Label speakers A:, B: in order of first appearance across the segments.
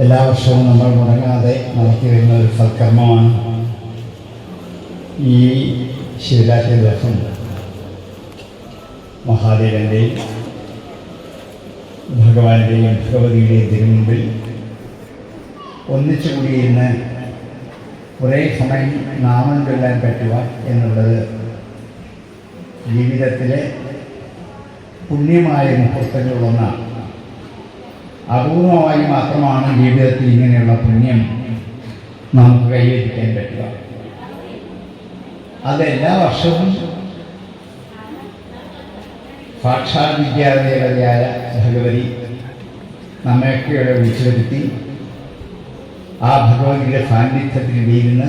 A: എല്ലാ വർഷവും നമ്മൾ മുടങ്ങാതെ നടത്തി വരുന്ന ഒരു സൽക്കർമ്മമാണ് ഈ ശിവരാത്രി ദിവസം. മഹാദേവന്റെയും ഭഗവാന്റെയും ഭഗവതിയുടെയും തിരുമുമ്പിൽ ഒന്നിച്ചു കൂടിയിരുന്ന് കുറേ സമയം നാമം ചൊല്ലാൻ പറ്റുക എന്നുള്ളത് ജീവിതത്തിലെ പുണ്യമായ മുഹൂർത്തങ്ങളിലൊന്നാണ് അപൂർവമായി മാത്രമാണ് ജീവിതത്തിൽ ഇങ്ങനെയുള്ള പുണ്യം നമുക്ക് കൈവരിക്കാൻ പറ്റുക. അത് എല്ലാ വർഷവും സാക്ഷാൽ വിദ്യാദേവതയായ ഭഗവതി നമ്മയൊക്കെ ഇവിടെ വിളിച്ചു വരുത്തി ആ ഭഗവതിയുടെ സാന്നിധ്യത്തിൽ വീരുന്ന്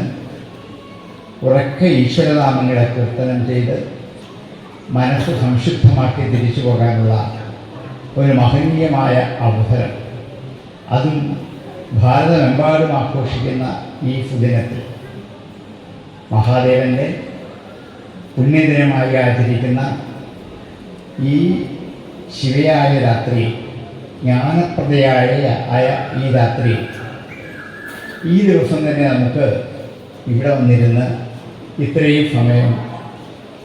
A: ഉറക്കെ ഈശ്വരനാമങ്ങളെ കീർത്തനം ചെയ്ത് മനസ്സ് സംശുദ്ധമാക്കി തിരിച്ചു പോകാനുള്ള ഒരു മഹനീയമായ അവസരം. അതും ഭാരതമെമ്പാടും ആഘോഷിക്കുന്ന ഈ സുദിനത്തിൽ. മഹാദേവന്റെ പുണ്യദിനമായി ആചരിക്കുന്ന ഈ ശിവയായ രാത്രി ജ്ഞാനപ്രദയായ ആയ ഈ രാത്രി ഈ ദിവസം തന്നെ നമുക്ക് ഇവിടെ വന്നിരുന്ന് ഇത്രയും സമയം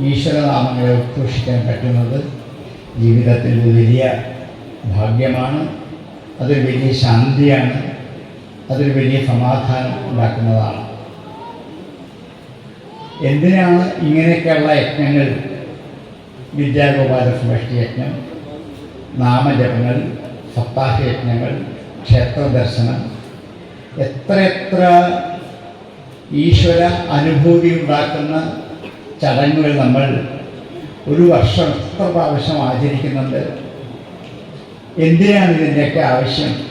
A: ഈശ്വരനാമങ്ങളെ ഉദ്ഘോഷിക്കാൻ പറ്റുന്നത് ജീവിതത്തിൽ വലിയ ഭാഗ്യമാണ് അതൊരു വലിയ ശാന്തിയാണ് അതൊരു വലിയ സമാധാനം ഉണ്ടാക്കുന്നതാണ്. എന്തിനാണ് ഇങ്ങനെയൊക്കെയുള്ള യജ്ഞങ്ങൾ വിദ്യാഗോപാല സമഷ്ടി യജ്ഞം നാമജപങ്ങൾ സപ്താഹ യജ്ഞങ്ങൾ ക്ഷേത്ര ദർശനം എത്രയെത്ര ഈശ്വര അനുഭൂതി ഉണ്ടാക്കുന്ന ചടങ്ങുകൾ നമ്മൾ ഒരു വർഷം എത്ര പ്രാവശ്യം ആചരിക്കുന്നുണ്ട് എന്തിനാണ് ഇതിന്റെയൊക്കെ ആവശ്യം?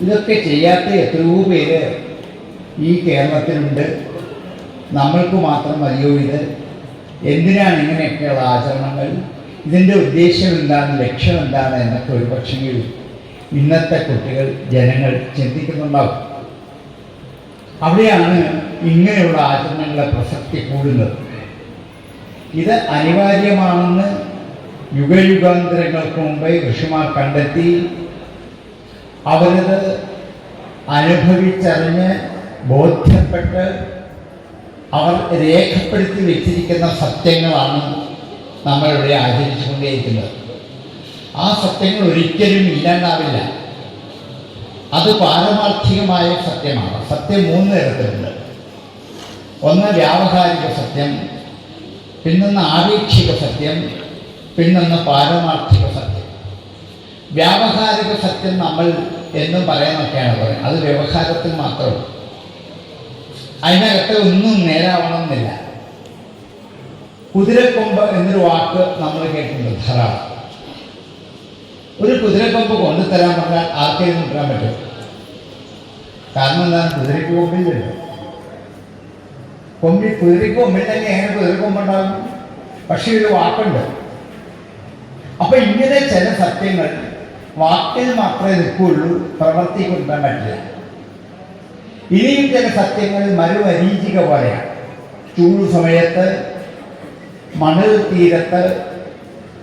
A: ഇതൊക്കെ ചെയ്യാത്ത എത്രയോ പേര് ഈ കേരളത്തിലുണ്ട്. നമ്മൾക്ക് മാത്രം മതിയോ ഇത്? എന്തിനാണ് ഇങ്ങനെയൊക്കെയുള്ള ആചരണങ്ങൾ? ഇതിന്റെ ഉദ്ദേശം എന്താണ്? ലക്ഷ്യം എന്താണ്? എന്നൊക്കെ ഒരു പക്ഷെങ്കിൽ ഇന്നത്തെ കുട്ടികൾ ജനങ്ങൾ ചിന്തിക്കുന്നുണ്ടാവും. അവിടെയാണ് ഇങ്ങനെയുള്ള ആചരണങ്ങളുടെ പ്രസക്തി കൂടുന്നത്. ഇത് അനിവാര്യമാണെന്ന് യുഗയുഗാന്തരങ്ങൾക്ക് മുമ്പേ ഋഷിമാർ കണ്ടെത്തി അവരത് അനുഭവിച്ചറിഞ്ഞ് ബോധ്യപ്പെട്ട് അവർ രേഖപ്പെടുത്തി വെച്ചിരിക്കുന്ന സത്യങ്ങളാണ് നമ്മളിവിടെ ആചരിച്ചുകൊണ്ടേയിരിക്കുന്നത്. ആ സത്യങ്ങൾ ഒരിക്കലും ഇല്ലാണ്ടാവില്ല. അത് പാരമാർത്ഥികമായ സത്യമാണ്. സത്യം മൂന്ന് തരത്തിലുണ്ട്. ഒന്ന് വ്യാവഹാരിക സത്യം പിന്നൊന്ന് ആപേക്ഷിക സത്യം പിന്നൊന്ന് പാരമാർത്ഥിക സത്യം? വ്യാവഹാരിക സത്യം നമ്മൾ എന്നും പറയാനൊക്കെയാണ് പറയുന്നത്. അത് വ്യവഹാരത്തിൽ മാത്രമേ അതിനകത്ത് ഒന്നും നേരാവണമെന്നില്ല. കുതിരക്കൊമ്പ് എന്നൊരു വാക്ക് നമ്മൾ കേട്ടിട്ടുണ്ട് ധാരാളം. ഒരു കുതിരക്കൊമ്പ് കൊണ്ടുതരാൻ പറഞ്ഞാൽ ആർക്കെയും നിൽക്കാൻ പറ്റും? കാരണം എന്താണ്? കുതിരയ്ക്ക് കൊമ്പില്ലല്ലോ കൊമ്പി കുതിരയ്ക്ക് തന്നെ എങ്ങനെ കുതിരക്കൊമ്പുണ്ടാകും പക്ഷെ ഒരു വാക്കുണ്ട്. അപ്പൊ ഇങ്ങനെ ചില സത്യങ്ങൾ വാക്കിൽ മാത്രമേ നിൽക്കുള്ളൂ പ്രവർത്തി കൊണ്ടുവരാൻ പറ്റില്ല. ഇനിയും ചില സത്യങ്ങൾ മരുവരീചിക പോലെയാണ് ചൂട് സമയത്ത് മണൽ തീരത്ത്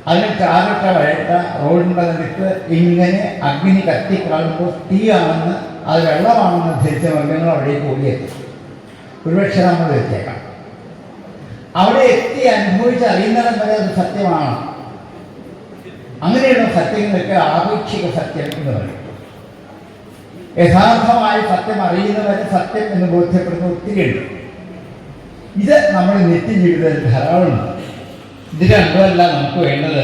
A: അതിന് ചാറിട്ട വഴട്ട റോഡിന്റെ നിരക്ക് ഇങ്ങനെ അഗ്നി കത്തിക്കാളുമ്പോൾ തീയാണെന്ന് അത് വെള്ളമാണെന്ന് ധരിച്ച മൃഗങ്ങൾ അവിടേക്ക് എത്തി. ഒരുപക്ഷെ നമ്മൾ എത്തിയേക്കാം അവിടെ എത്തി അനുഭവിച്ച് അറിയുന്നിടം വരെ അത് സത്യമാണ്. അങ്ങനെയുള്ള സത്യങ്ങളൊക്കെ ആപേക്ഷിക സത്യം എന്ന് പറയും. യഥാർത്ഥമായ സത്യം അറിയുന്നവരെ സത്യം എന്ന് ബോധ്യപ്പെടുന്ന ഒത്തിരിയുണ്ട് ഇത് നമ്മുടെ നിത്യജീവിതത്തിൽ ധാരാളമുണ്ട്. ഇത് രണ്ടുമല്ല നമുക്ക് വേണ്ടത്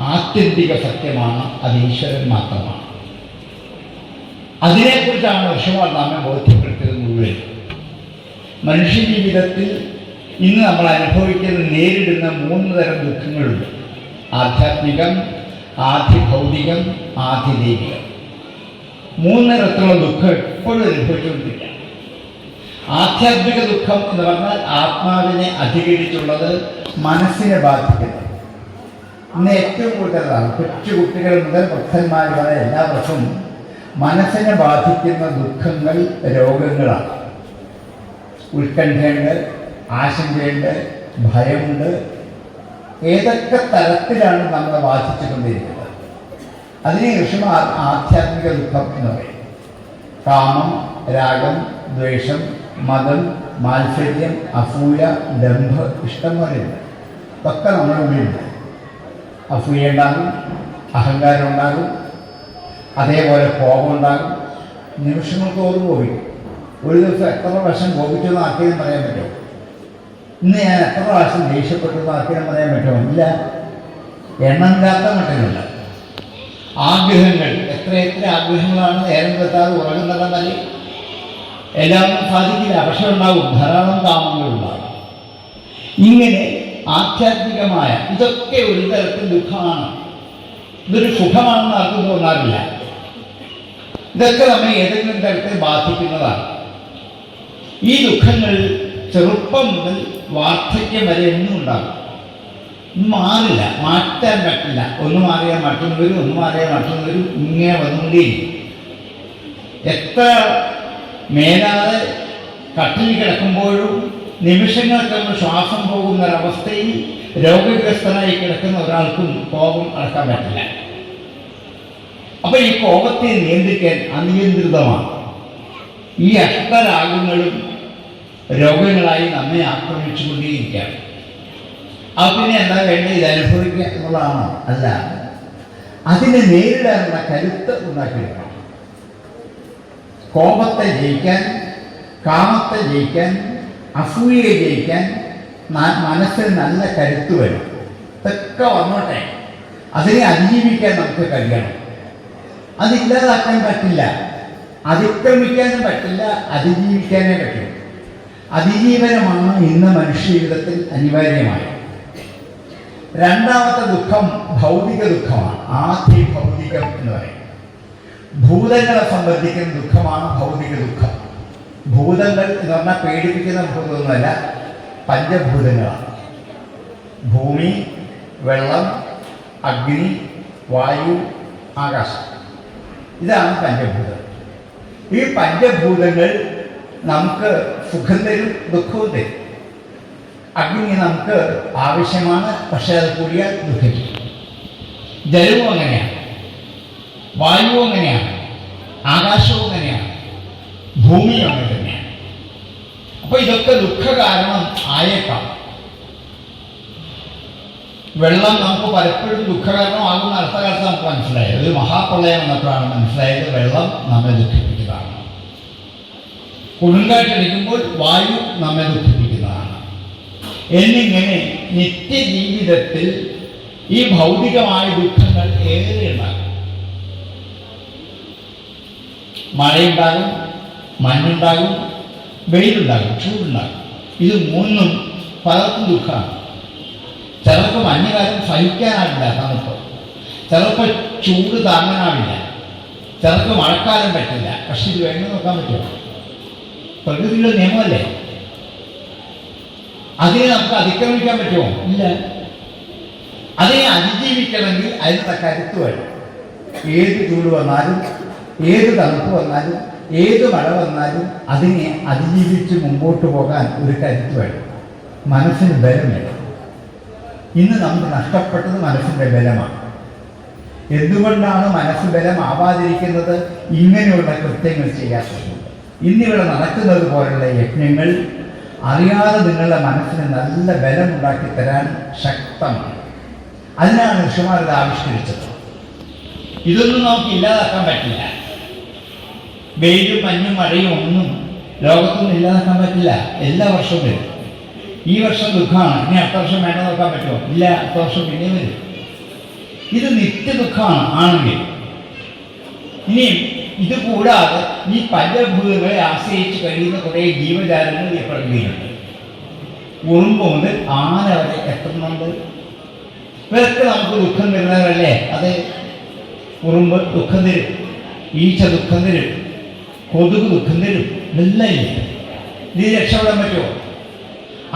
A: ആത്യന്തിക സത്യമാണ് അത് ഈശ്വരൻ മാത്രമാണ്. അതിനെക്കുറിച്ചാണ് ഋഷിമാർ നമ്മെ ബോധ്യപ്പെടുത്തിയത് മുഴുവൻ. മനുഷ്യജീവിതത്തിൽ ഇന്ന് നമ്മൾ അനുഭവിക്കുന്ന നേരിടുന്ന മൂന്ന് തരം ദുഃഖങ്ങളുണ്ട്. ആധ്യാത്മികം ആധിഭൗതികം ആധിദൈവികം. മൂന്നരത്തോളം ദുഃഖം എപ്പോഴും അനുഭവിച്ചുകൊണ്ടിരിക്കുക. ആധ്യാത്മിക ദുഃഖം എന്ന് പറഞ്ഞാൽ ആത്മാവിനെ അധികരിച്ചുള്ളത് മനസ്സിനെ ബാധിക്കുന്നത് ഇന്ന് ഏറ്റവും കൂടുതലാണ് കൊച്ചു കുട്ടികൾ മുതൽ വൃദ്ധന്മാർ വരെ എല്ലാ വർഷവും മനസ്സിനെ ബാധിക്കുന്ന ദുഃഖങ്ങൾ രോഗങ്ങളാണ്. ഉത്കണ്ഠയുണ്ട് ആശങ്കയുണ്ട് ഭയമുണ്ട് ഏതൊക്കെ തരത്തിലാണ് നമ്മൾ വാസിച്ചുകൊണ്ടിരിക്കുന്നത് അതിനെ ഋഷിമാർ ആധ്യാത്മിക ദുഃഖം എന്ന് പറയും. കാമം രാഗം ദ്വേഷം മതം മാത്സര്യം അസൂയ ദമ്പ് ഇഷ്ടം പോലെയുണ്ട് ഇതൊക്കെ നമ്മുടെ ഉള്ളിലുണ്ട്. അസൂയ ഉണ്ടാകും അഹങ്കാരം ഉണ്ടാകും അതേപോലെ കോപം ഉണ്ടാകും. നിമിഷങ്ങൾ തോറും കോപിക്കും ഒരു ദിവസം എത്ര വർഷം കോപിച്ചെന്ന് ആക്കിയെന്ന് പറയാൻ പറ്റുമോ? ഇന്ന് ഞാൻ എത്ര പ്രാവശ്യം ദേഷ്യപ്പെട്ടെന്ന് ആർക്കെങ്കിലും പറയാൻ പറ്റുമോ? ഇല്ല. എണ്ണം കാത്ത മട്ടിലുണ്ട് ആഗ്രഹങ്ങൾ. എത്ര എത്ര ആഗ്രഹങ്ങളാണ് നേരം ഉറങ്ങുന്നത് മതി എല്ലാം സാധിക്കില്ല. പക്ഷെ ഉണ്ടാവും. ധാരാളം കാമങ്ങളുണ്ടാകും ഇങ്ങനെ ആധ്യാത്മികമായ ഇതൊക്കെ ഒരു തരത്തിൽ ദുഃഖമാണ്. ഇതൊരു സുഖമാണെന്ന് ആർക്കും തോന്നാറില്ല. ഇതൊക്കെ നമ്മെ ഏതെങ്കിലും തരത്തിൽ ബാധിക്കുന്നതാണ്. ഈ ദുഃഖങ്ങൾ ചെറുപ്പം മുതൽ വാർദ്ധക്യം വരെ എന്നും ഉണ്ടാകും. മാറില്ല മാറ്റാൻ പറ്റില്ല. ഒന്ന് മാറിയാൽ മറ്റൊന്ന് വരും ഒന്ന് മാറിയാൽ മറ്റൊന്ന് വരും ഇങ്ങനെ വന്നുകൊണ്ടേയിരിക്കും. എത്ര മേലാതെ കട്ടിൽ കിടക്കുമ്പോഴും നിമിഷങ്ങൾക്കൊന്ന് ശ്വാസം പോകുന്ന ഒരവസ്ഥയിൽ രോഗഗ്രസ്തനായി കിടക്കുന്ന ഒരാൾക്കും കോപം അടക്കാൻ പറ്റില്ല. അപ്പൊ ഈ കോപത്തെ നിയന്ത്രിക്കാൻ അനിയന്ത്രിതമാണ്. ഈ അഷ്ടരാഗങ്ങളും രോഗങ്ങളായി നമ്മെ ആക്രമിച്ചുകൊണ്ടേയിരിക്കുകയാണ്. അത് പിന്നെ എന്താ വേണ്ടത്? ഇത് അനുഭവിക്കുക എന്നുള്ളതാണോ? അല്ല. അതിനെ നേരിടാനുള്ള കരുത്ത് ഉണ്ടാക്കിയെടുക്കണം. കോപത്തെ ജയിക്കാൻ കാമത്തെ ജയിക്കാൻ അസൂയയെ ജയിക്കാൻ മനസ്സിൽ നല്ല കരുത്ത് വരും ഇതൊക്കെ വന്നോട്ടെ. അതിനെ അതിജീവിക്കാൻ നമുക്ക് കഴിയണം. അതില്ലാതാക്കാൻ പറ്റില്ല. അതിക്രമിക്കാനും പറ്റില്ല. അതിജീവിക്കാനേ പറ്റും അതിജീവനമാണ് ഇന്ന് മനുഷ്യ ജീവിതത്തിൽ അനിവാര്യമായത്. രണ്ടാമത്തെ ദുഃഖം ഭൗതിക ദുഃഖമാണ്. ആദ്യ ഭൗതികം എന്ന് പറയും ഭൂതങ്ങളെ സംബന്ധിക്കുന്ന ദുഃഖമാണ് ഭൗതിക ദുഃഖം. ഭൂതങ്ങൾ എന്ന് പറഞ്ഞാൽ പേടിപ്പിക്കുന്ന ഭൂതമൊന്നുമല്ല പഞ്ചഭൂതങ്ങളാണ്. ഭൂമി വെള്ളം അഗ്നി വായു ആകാശം. ഇതാണ് പഞ്ചഭൂതം ഈ പഞ്ചഭൂതങ്ങൾ നമുക്ക് സുഖം തരും ദുഃഖവും തരും. അഗ്നി നമുക്ക് ആവശ്യമാണ് പക്ഷെ അത് കൂടിയാൽ ദുഃഖിക്കും. ജലവും അങ്ങനെയാണ്. വായുവും അങ്ങനെയാണ്. ആകാശവും അങ്ങനെയാണ്. ഭൂമിയും അങ്ങനെ തന്നെയാണ്. അപ്പൊ ഇതൊക്കെ ദുഃഖ കാരണം ആയേക്കാം. വെള്ളം നമുക്ക് പലപ്പോഴും ദുഃഖകാരണമാകുന്ന അടുത്ത കാലത്ത് നമുക്ക് മനസ്സിലായത് ഒരു മഹാപ്രളയം വന്നപ്പോഴാണ് മനസ്സിലായത് വെള്ളം നമ്മെ ദുഃഖിപ്പിക്കുന്നതാണ് കൊടുങ്കാറ്റടിക്കുമ്പോൾ വായു നമ്മെ ദുഃഖിപ്പിക്കുന്നതാണ്. എന്നിങ്ങനെ നിത്യജീവിതത്തിൽ ഈ ഭൗതികമായ ദുഃഖങ്ങൾ ഏറെ ഉണ്ടാകും. മഴയുണ്ടാകും മഞ്ഞുണ്ടാകും വെയിലുണ്ടാകും ചൂടുണ്ടാകും. ഇത് മൂന്നും പലർക്കും ദുഃഖമാണ്. ചിലർക്ക് മഞ്ഞുകാലം സഹിക്കാനാവില്ല തണുപ്പ്. ചിലർക്ക് ചൂട് താങ്ങാനാവില്ല. ചിലർക്ക് മഴക്കാലം പറ്റില്ല. പക്ഷെ ഇത് വേണ്ടെന്ന് നോക്കാൻ പറ്റുമോ? പ്രകൃതിയുടെ നിയമമല്ലേ? അതിനെ നമുക്ക് അതിക്രമിക്കാൻ പറ്റുമോ? ഇല്ല. അതിനെ അതിജീവിക്കണമെങ്കിൽ അതിനുള്ള കരുത്ത് വേണം. ഏത് ചൂട് വന്നാലും ഏത് തണുപ്പ് വന്നാലും ഏത് മഴ വന്നാലും അതിനെ അതിജീവിച്ച് മുമ്പോട്ട് പോകാൻ ഒരു കരുത്ത് വേണം. മനസ്സിന് ബലം വേണം ഇന്ന് നമുക്ക് നഷ്ടപ്പെട്ടത് മനസ്സിന്റെ ബലമാണ്. എന്തുകൊണ്ടാണ് മനസ്സ് ബലമാവാതിരിക്കുന്നത്? ഇങ്ങനെയുള്ള കൃത്യങ്ങൾ ചെയ്യാത്തത് ഇന്നിവിടെ നടക്കുന്നത് പോലുള്ള യജ്ഞങ്ങൾ അറിയാതെ നിങ്ങളുടെ മനസ്സിന് നല്ല ബലമുണ്ടാക്കി തരാൻ ശക്തമാണ്. അതിനാണ് ഋഷിമാർ ഇത് ആവിഷ്കരിച്ചത്. ഇതൊന്നും നമുക്ക് ഇല്ലാതാക്കാൻ പറ്റില്ല. വെയിലും മഞ്ഞും മഴയും ഒന്നും ലോകത്തൊന്നും ഇല്ലാതാക്കാൻ പറ്റില്ല. എല്ലാ വർഷവും വരും. ഈ വർഷം ദുഃഖമാണ്. ഇനി അടുത്ത വർഷം വേണ്ട നോക്കാൻ പറ്റുമോ? ഇല്ല അടുത്ത വർഷം പിന്നെയും വരും. ഇത് നിത്യ ദുഃഖമാണ് ആണെങ്കിൽ ഇനിയും ഇത് കൂടാതെ ഈ പഞ്ചഭൂതങ്ങളെ ആശ്രയിച്ച് കഴിയുന്ന കുറേ ജീവജാലങ്ങൾ ഈ പ്രകൃതിയിലുണ്ട് ഉറുമ്പ് മുതൽ ആന വരെ എത്തുന്നുണ്ട്. ഇവരൊക്കെ നമുക്ക് ദുഃഖം തരുന്നവരല്ലേ? അത് ഉറുമ്പ് ദുഃഖം തരും ഈച്ച ദുഃഖം തരും കൊതുക് ദുഃഖം തരും എല്ലാം ഇത് രക്ഷപ്പെടാൻ പറ്റുമോ?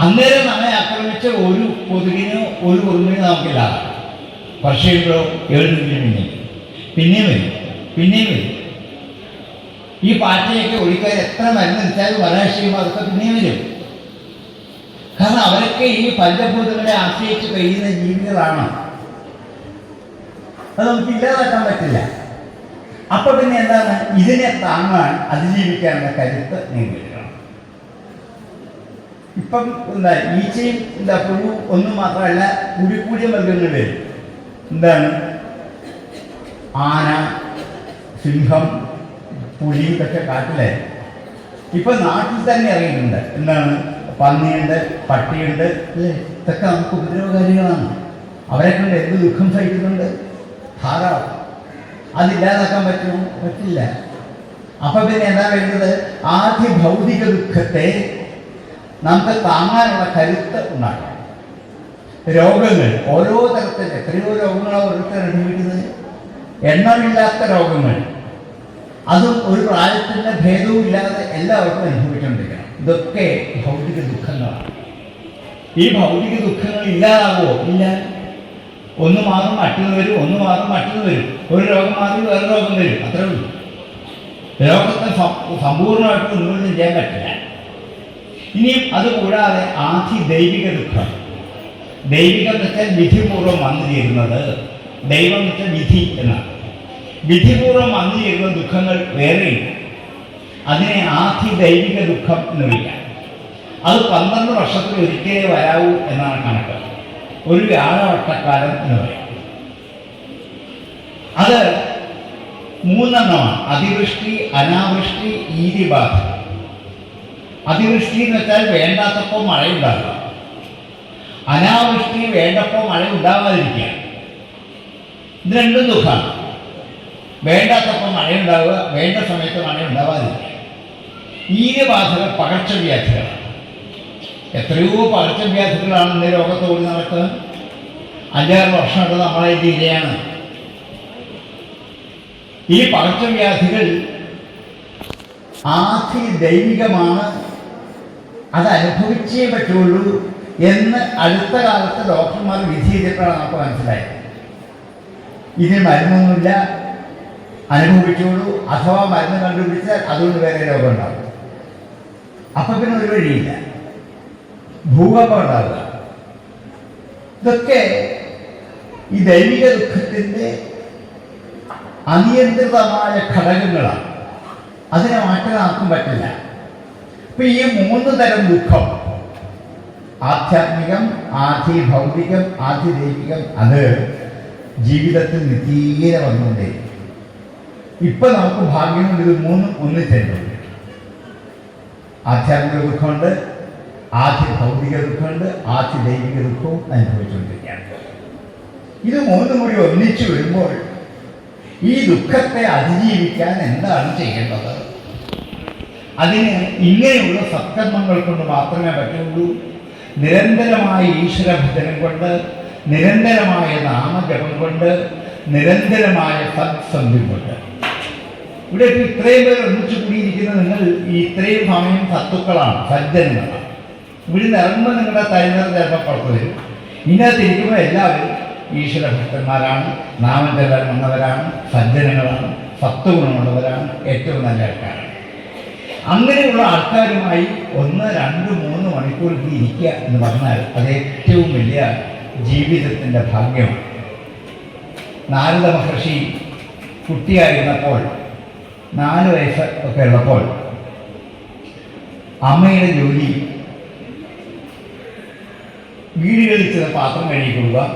A: അന്നേരം നമ്മെ ആക്രമിച്ച ഒരു കൊതുകിനോ ഒരു ഉറുമ്പിനോ നമുക്കില്ല പക്ഷേ ഇപ്പോഴോ ഏഴ് പിന്നെ പിന്നെയും വരും പിന്നെയും വരും. ഈ പാറ്റയൊക്കെ ഒഴിക്കാൻ എത്ര മരുന്ന് വെച്ചാലും വരാശിയുമ്പോൾ അതൊക്കെ പിന്നെ വരും. കാരണം അവരൊക്കെ ഈ പഞ്ചഭൂതങ്ങളെ ആശ്രയിച്ച് കഴിയുന്ന ജീവികളാണ്. അത് നമുക്ക് ഇല്ലാതാക്കാൻ പറ്റില്ല. അപ്പൊ പിന്നെ എന്താണ്? ഇതിനെ താങ്ങാൻ അതിജീവിക്കാനുള്ള കരുത്ത് നേടിയെടുക്കണം ഇപ്പം എന്താ ഈച്ചയും എന്താ പുഴു ഒന്നും മാത്രമല്ല കൂടി കൂടിയ മൃഗങ്ങൾ വരും. എന്താണ്? ആന സിംഹം പുലി പക്ഷെ കാട്ടിലെ ഇപ്പൊ നാട്ടിൽ തന്നെ ഇറങ്ങിയിട്ടുണ്ട് എന്താണ്? പന്നിയുണ്ട് പട്ടിയുണ്ട് അല്ലേ? ഇതൊക്കെ നമുക്ക് ഉപദ്രവകാരികളാണ്. അവരെ കൊണ്ട് എന്ത് ദുഃഖം സഹിക്കുന്നുണ്ട്? ധാരാളം. അതില്ലാതാക്കാൻ പറ്റുമോ? പറ്റില്ല. അപ്പൊ പിന്നെ എന്താ വേണ്ടത്? ആദ്യ ഭൗതിക ദുഃഖത്തെ നമുക്ക് താങ്ങാനുള്ള കരുത്ത് ഉണ്ടാക്കണം. രോഗങ്ങൾ. ഓരോ തരത്തിൽ എത്രയോ രോഗങ്ങളാണ് ഓരോരുത്തർ അനുഭവിക്കുന്നത് എണ്ണമില്ലാത്ത രോഗങ്ങൾ. അതും ഒരു പ്രായത്തിന്റെ ഭേദവും ഇല്ലാതെ എല്ലാവർക്കും അനുഭവിച്ചുകൊണ്ടിരിക്കണം. ഇതൊക്കെ ഭൗതിക ദുഃഖങ്ങളാണ്. ഈ ഭൗതിക ദുഃഖങ്ങൾ ഇല്ലാതാകുമോ ഇല്ല. ഒന്ന് മാറും മറ്റൊന്ന് വരും. ഒന്ന് മാറും മറ്റൊന്ന് വരും. ഒരു രോഗം മാറി വേറെ രോഗം വരും. അത്രേ ഉള്ളൂ. രോഗത്തെ സമ്പൂർണമായിട്ട് ഉന്മൂലനം ചെയ്യാൻ പറ്റില്ല. ഇനിയും അതുകൂടാതെ ആധി ദൈവിക ദുഃഖം. ദൈവികം വെച്ചാൽ വിധിപൂർവം വന്നു ചേരുന്നത് ദൈവം വെച്ചാൽ വിധി എന്നാണ്. വിധിപൂർവം വന്നു ചേരുന്ന ദുഃഖങ്ങൾ വേറെയുണ്ട് അതിനെ ആധിദൈവിക ദുഃഖം എന്ന് വിളിക്കാം. അത് പന്ത്രണ്ട് വർഷത്തിൽ ഒരിക്കലേ വരാവൂ എന്നാണ് കണക്ക്. ഒരു വ്യാഴവട്ടക്കാലം എന്ന് പറയും. അത് മൂന്നെണ്ണമാണ്. അതിവൃഷ്ടി അനാവൃഷ്ടി ഈതിബാധ. അതിവൃഷ്ടി എന്ന് വെച്ചാൽ വേണ്ടാത്തപ്പോൾ മഴ ഉണ്ടാകുക അനാവൃഷ്ടി വേണ്ടപ്പോൾ മഴ ഉണ്ടാവാതിരിക്കുക ഇത് രണ്ടും ദുഃഖമാണ്. വേണ്ടാത്തപ്പോൾ മഴ ഉണ്ടാവുക വേണ്ട സമയത്ത് മഴ ഉണ്ടാവാതിരിക്കുക ബാധകൾ പകർച്ചവ്യാധികളാണ്. എത്രയോ പകർച്ചവ്യാധികളാണ് ഇന്ന് ലോകത്ത് ഓടി നടക്കുന്നത്. അഞ്ചാറ് വർഷമായിട്ട് നമ്മളെ ഈ ജില്ലയാണ്. ഈ പകർച്ചവ്യാധികൾ ആധി ദൈവികമാണ്. അത് അനുഭവിച്ചേ പറ്റുള്ളൂ എന്ന് അടുത്ത കാലത്ത് ഡോക്ടർമാർ വിധി ചെയ്തിട്ടാണ് നമുക്ക് മനസ്സിലായത്. ഇതിന് മരുന്നൊന്നുമില്ല. അനുഭവിച്ചോളൂ അഥവാ മരുന്ന് കണ്ടുപിടിച്ചാൽ അതുകൊണ്ട് വേറെ രോഗം ഉണ്ടാവും. അപ്പൊ പിന്നെ ഒരു വഴിയില്ല. ഭൂകമ്പം ഉണ്ടാവുക. ഇതൊക്കെ ഈ ദൈവിക ദുഃഖത്തിന്റെ അനിയന്ത്രിതമായ ഘടകങ്ങളാണ്. അതിനെ മാറ്റാൻ ആർക്കും പറ്റില്ല. ഇപ്പൊ ഈ മൂന്ന് തരം ദുഃഖം. ആധ്യാത്മികം ആധി ഭൗതികം ആധി ദൈവികം അത് ജീവിതത്തിൽ നിത്യീകരം വന്നുകൊണ്ടേ ഇപ്പൊ നമുക്ക് ഭാഗ്യം കൊണ്ട് ഇത് മൂന്നും ഒന്നിച്ചുണ്ട് ആധ്യാത്മിക ദുഃഖമുണ്ട് ആദ്യ ഭൗതിക ദുഃഖമുണ്ട് ആദ്യ ദൈവിക ദുഃഖവും അനുഭവിച്ചുകൊണ്ടിരിക്കുകയാണ്. ഇത് മൂന്നും കൂടി ഒന്നിച്ചു വരുമ്പോൾ ഈ ദുഃഖത്തെ അതിജീവിക്കാൻ എന്താണ് ചെയ്യേണ്ടത്? അതിന് ഇങ്ങനെയുള്ള സത്കർമ്മങ്ങൾ കൊണ്ട് മാത്രമേ പറ്റുള്ളൂ. നിരന്തരമായ ഈശ്വരഭജനം കൊണ്ട് നിരന്തരമായ നാമജപം കൊണ്ട് നിരന്തരമായ സത്സന്ധ്യം കൊണ്ട്. ഇവിടെ ഇത്രയും പേർ ഒന്നിച്ചു കൂടിയിരിക്കുന്ന നിങ്ങൾ ഇത്രയും സമയം സത്തുക്കളാണ് സജ്ജനങ്ങളാണ് ഇവിടെ ഇറങ്ങുമ്പോൾ നിങ്ങളുടെ തൈനർ ചിലപ്പോൾ പുറത്തു വരും ഇതിനകത്ത് ഇരിക്കുമ്പോൾ എല്ലാവരും ഈശ്വര ഭക്തന്മാരാണ് നാമം ചെല്ലാൻ വന്നവരാണ് സജ്ജനങ്ങളാണ് സത്വഗുണമുള്ളവരാണ് ഏറ്റവും നല്ല ആൾക്കാരാണ്. അങ്ങനെയുള്ള ആൾക്കാരുമായി ഒന്ന് രണ്ട് മൂന്ന് മണിക്കൂർ ഇവിടെ ഇരിക്കുക എന്ന് പറഞ്ഞാൽ അത് ഏറ്റവും വലിയ ജീവിതത്തിന്റെ ഭാഗ്യമാണ്. നാരദ മഹർഷി കുട്ടിയായിരുന്നപ്പോൾ നാല് വയസ്സ് ഒക്കെ ഉള്ളപ്പോൾ അമ്മയുടെ ജോലി. വീടുകളിൽ ചില പാത്രം കഴുകിക്കൊള്ളുക കൊടുക്കുക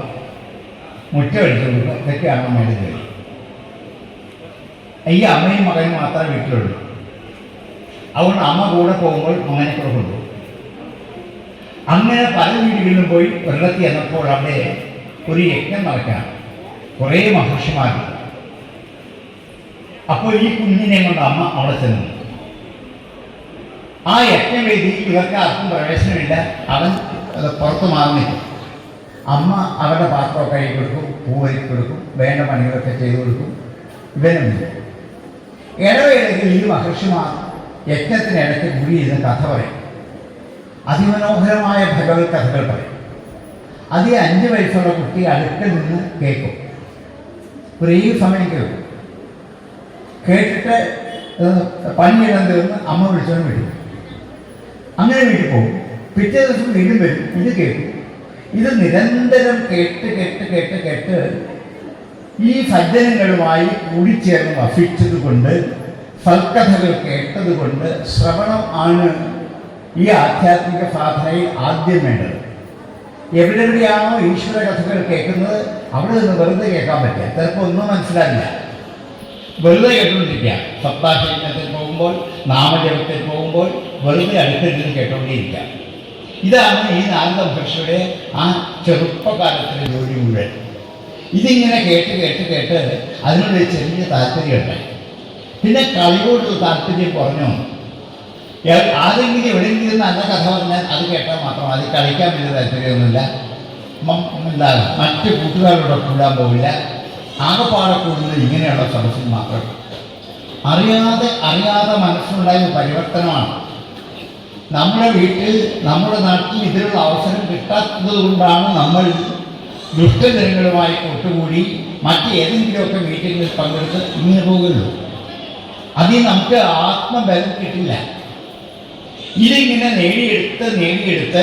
A: മുറ്റം അടിച്ചു കൊടുക്കുക ഇതൊക്കെയാണ് അമ്മയുടെ ജോലി. ഈ അമ്മയും മകനും മാത്രമേ വീട്ടിലുള്ളൂ. അതുകൊണ്ട് അമ്മ കൂടെ പോകുമ്പോൾ മകനെ കൂടെ കൊണ്ടുപോകും. അങ്ങനെ പല വീടുകളിലും പോയി വെള്ളത്തിൽ എന്നപ്പോൾ അവിടെ ഒരു യജ്ഞം നടക്കാം കുറേ മഹർഷിമാർ അപ്പോൾ ഈ കുഞ്ഞിനെ കൊണ്ട് അമ്മ അവിടെ ചെന്നു. ആ യജ്ഞവേദിയിൽ ഇവർക്ക് ആർക്കും പ്രവേശനമില്ല. അവൻ പുറത്ത് മാറി അമ്മ അവരുടെ പാത്രമൊക്കെ കഴുകി കൊടുക്കും പൂവരി കൊടുക്കും വേണ്ട പണികളൊക്കെ ചെയ്തു കൊടുക്കും. ഇവനും ഇടവേളയിൽ ഈ മഹർഷിമാർ യജ്ഞത്തിനിടയ്ക്ക് കൂടി ഇരുന്ന് കഥ പറയും. അതിമനോഹരമായ ഭഗവത് കഥകൾ പറയും. അത് അഞ്ച് വയസ്സുള്ള കുട്ടി അടുക്കൽ നിന്ന് കേൾക്കും. ഒരു ഈ സമയം കേൾക്കും. കേട്ടിട്ട് ഏഹ്, പണിയെല്ലാം തീർന്ന് അമ്മ വിളിച്ചോണ്ട് വീട്ടിൽ അങ്ങനെ വീട്ടിൽ പോകും. പിറ്റേ ദിവസം വീണ്ടും വരും. ഇത് കേട്ടു. ഇത് നിരന്തരം കേട്ട് കേട്ട് കേട്ട് കേട്ട് ഈ സജ്ജനങ്ങളുമായി കൂടിച്ചേർന്ന് വസിച്ചത് കൊണ്ട് സൽക്കഥകൾ കേട്ടത് കൊണ്ട് ശ്രവണം ആണ് ഈ ആധ്യാത്മിക സാധനയിൽ ആദ്യം വേണ്ടത്. എവിടെവിടെയാണോ ഈശ്വര കഥകൾ കേൾക്കുന്നത് അവിടെ നിന്ന് വെറുതെ കേൾക്കാൻ പറ്റുക ചിലപ്പോൾ ഒന്നും മനസ്സിലാകില്ല വെറുതെ കേട്ടുകൊണ്ടിരിക്കുക സപ്താശയത്തിൽ പോകുമ്പോൾ നാമജപത്തിൽ പോകുമ്പോൾ വെറുതെ അടുത്തിരുന്ന് കേട്ടുകൊണ്ടിരിക്കുക ഇതാണ് ഈ നാരദ മഹർഷിയുടെ ആ ചെറുപ്പകാലത്തിലെ ജോലി മുഴുവൻ. ഇതിങ്ങനെ കേട്ട് കേട്ട് കേട്ട് അതിനൊരു ചെറിയ താല്പര്യമുണ്ടായി പിന്നെ കളിയോട് താല്പര്യം കുറഞ്ഞു. ആരെങ്കിലും എവിടെയെങ്കിലും നല്ല കഥ പറഞ്ഞാൽ അത് കേട്ടാൽ മാത്രം അത് കളിക്കാൻ വലിയ താല്പര്യമൊന്നുമില്ല. എന്താണ് മറ്റ് കൂട്ടുകാരോടൊപ്പം ഇടാൻ പോവില്ല. ആകെപ്പാടെ കൂടുന്നത് ഇങ്ങനെയുള്ള സദസ്സിൽ മാത്രം. അറിയാതെ അറിയാതെ മനസ്സിലുണ്ടായ പരിവർത്തനമാണ്. നമ്മുടെ വീട്ടിൽ നമ്മുടെ നാട്ടിൽ ഇതിനുള്ള അവസരം കിട്ടാത്തത് കൊണ്ടാണ് നമ്മൾ ദുഷ്ടജനങ്ങളുമായി ഒത്തുകൂടി മറ്റ് ഏതെങ്കിലുമൊക്കെ മീറ്റിങ്ങിൽ പങ്കെടുത്ത് ഇങ്ങനെ പോകുന്നു അതിൽ നമുക്ക് ആത്മബലം കിട്ടില്ല. ഇതിങ്ങനെ നേടിയെടുത്ത് നേടിയെടുത്ത്